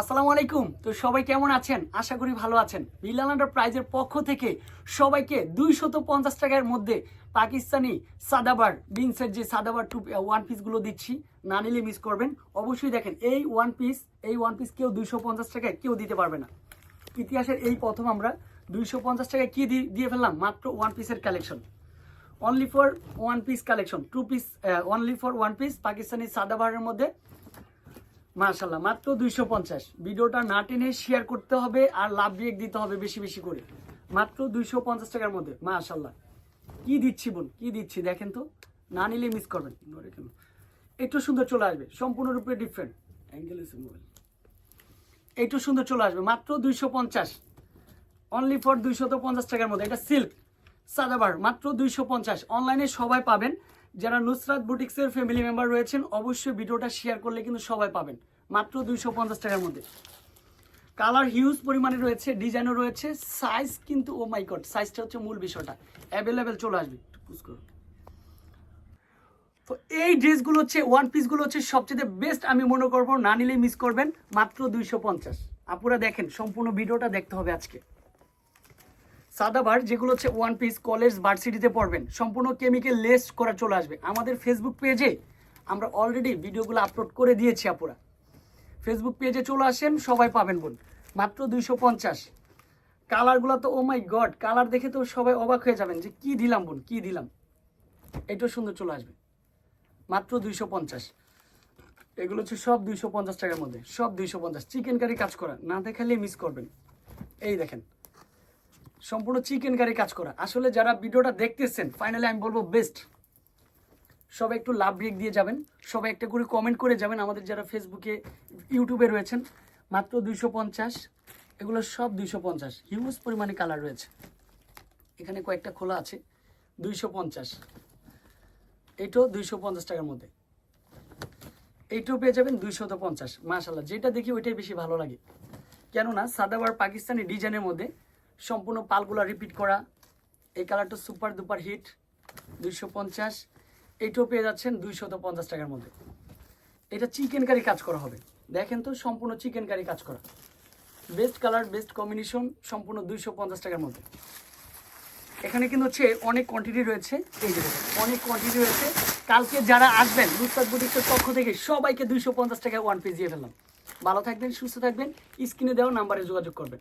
আসসালামু আলাইকুম। তো সবাই কেমন আছেন? আশা করি ভালো আছেন। বিলাল প্রাইজের পক্ষ থেকে সবাইকে দুইশত পঞ্চাশ টাকার মধ্যে পাকিস্তানি সাদাবার, বিনসের যে সাদাবার টু ওয়ান পিসগুলো দিচ্ছি, না নিলে মিস করবেন। অবশ্যই দেখেন, এই ওয়ান পিস এই ওয়ান পিস কেউ দুইশো পঞ্চাশ টাকায় কেউ দিতে পারবে না। ইতিহাসের এই প্রথম আমরা দুইশো পঞ্চাশ টাকায় কী দিয়ে ফেললাম? মাত্র ওয়ান পিসের collection only for one piece collection two piece only for one piece Pakistani সাদাবারের মধ্যে মাশাল্লাহ মাত্র দুইশো পঞ্চাশ। ভিডিওটা না টেনে শেয়ার করতে হবে আর লাভ রিয়েক দিতে হবে বেশি বেশি করে। মাত্র দুইশো পঞ্চাশ টাকার মধ্যে মাশাল্লাহ কি দিচ্ছি বোন, কি দিচ্ছি দেখেন তো। না নিলে মিস করবেন। কেন একটু সুন্দর চলে আসবে, সম্পূর্ণরূপে ডিফারেন্ট মোবাইল একটু সুন্দর চলে আসবে, মাত্র দুইশো পঞ্চাশ। অনলি ফর দুইশত পঞ্চাশ টাকার মধ্যে। এটা সিল্ক সাদাবার মাত্র দুইশো পঞ্চাশ। অনলাইনে সবাই পাবেন। যারা নুসরাত বুটিক্সের ফ্যামিলি মেম্বার রয়েছেন, অবশ্যই ভিডিওটা শেয়ার করলে কিন্তু সবাই পাবেন। মাত্র দুইশো পঞ্চাশ টাকার মধ্যে। কালার হিউজ পরিমাণে রয়েছে ডিজাইনও রয়েছে সাইজ কিন্তু ও মাই গড সাইজটা হচ্ছে মূল বিষয়টা। অ্যাভেলেবেল চলে আসবে। তো এই ড্রেসগুলো হচ্ছে ওয়ান পিসগুলো হচ্ছে সবচেয়ে বেস্ট আমি মনে করব, না নিলেই মিস করবেন। মাত্র দুইশো পঞ্চাশ। আপুরা দেখেন, সম্পূর্ণ ভিডিওটা দেখতে হবে আজকে। সাদাবার, যেগুলো হচ্ছে ওয়ান পিস কলেজ ভার্সিটিতে পড়বেন, সম্পূর্ণ কেমিক্যাল লেস করা চলে আসবে। আমাদের ফেসবুক পেজে আমরা অলরেডি ভিডিওগুলো আপলোড করে দিয়েছি আপুরা। ফেসবুক পেজে চলে আসেন, সবাই পাবেন বোন মাত্র দুইশো পঞ্চাশ। কালারগুলো তো ও মাই গড কালার দেখে তো সবাই অবাক হয়ে যাবেন যে কি দিলাম বোন কি দিলাম। এটাও সুন্দর চলে আসবে। মাত্র দুইশো পঞ্চাশ। এগুলো হচ্ছে সব দুইশো পঞ্চাশ টাকার মধ্যে, সব দুইশো পঞ্চাশ। চিকেন কারি কাজ করা, না দেখালে মিস করবেন। এই দেখেন সম্পূর্ণ চিকেন কারি কাজ করা। আসলে যারা ভিডিওটা দেখতেছেন ফাইনালি আমি বলব বেস্ট সবাই একটু লাভ ব্রেক দিয়ে যাবেন। সবাই একটা করে কমেন্ট করে যাবেন। আমাদের যারা ফেসবুকে ইউটিউবে রয়েছেন, মাত্র দুইশো পঞ্চাশ। এগুলো সব দুইশো পঞ্চাশ। হিউজ পরিমাণে কালার রয়েছে। এখানে কয়েকটা খোলা আছে। দুইশো পঞ্চাশ। এটাও দুইশো পঞ্চাশ টাকার মধ্যে। এইটাও পেয়ে যাবেন দুইশত পঞ্চাশ মাশাল্লাহ যেটা দেখি ওইটাই বেশি ভালো লাগে। কেননা সাদাবার পাকিস্তানি ডিজাইনের মধ্যে সম্পূর্ণ পালগুলা রিপিট করা। এই কালারটা সুপার দুপার হিট দুইশো পঞ্চাশ। এইটাও পেয়ে যাচ্ছেন দুইশত পঞ্চাশ টাকার মধ্যে। এটা চিকেন কারি কাজ করা হবে। দেখেন তো, সম্পূর্ণ চিকেন কারি কাজ করা। বেস্ট কালার বেস্ট কম্বিনেশন সম্পূর্ণ দুইশো পঞ্চাশ টাকার মধ্যে। এখানে কিন্তু হচ্ছে অনেক কোয়ান্টিটি রয়েছে। এই যে অনেক কোয়ান্টিটি রয়েছে। কালকে যারা আসবেন লুৎফাত বুটিক্সের পক্ষ থেকে সবাইকে দুইশো পঞ্চাশ টাকায় ওয়ান পিস দিয়ে ফেললাম। ভালো থাকবেন, সুস্থ থাকবেন। স্ক্রিনে দেওয়া নাম্বারে যোগাযোগ করবেন।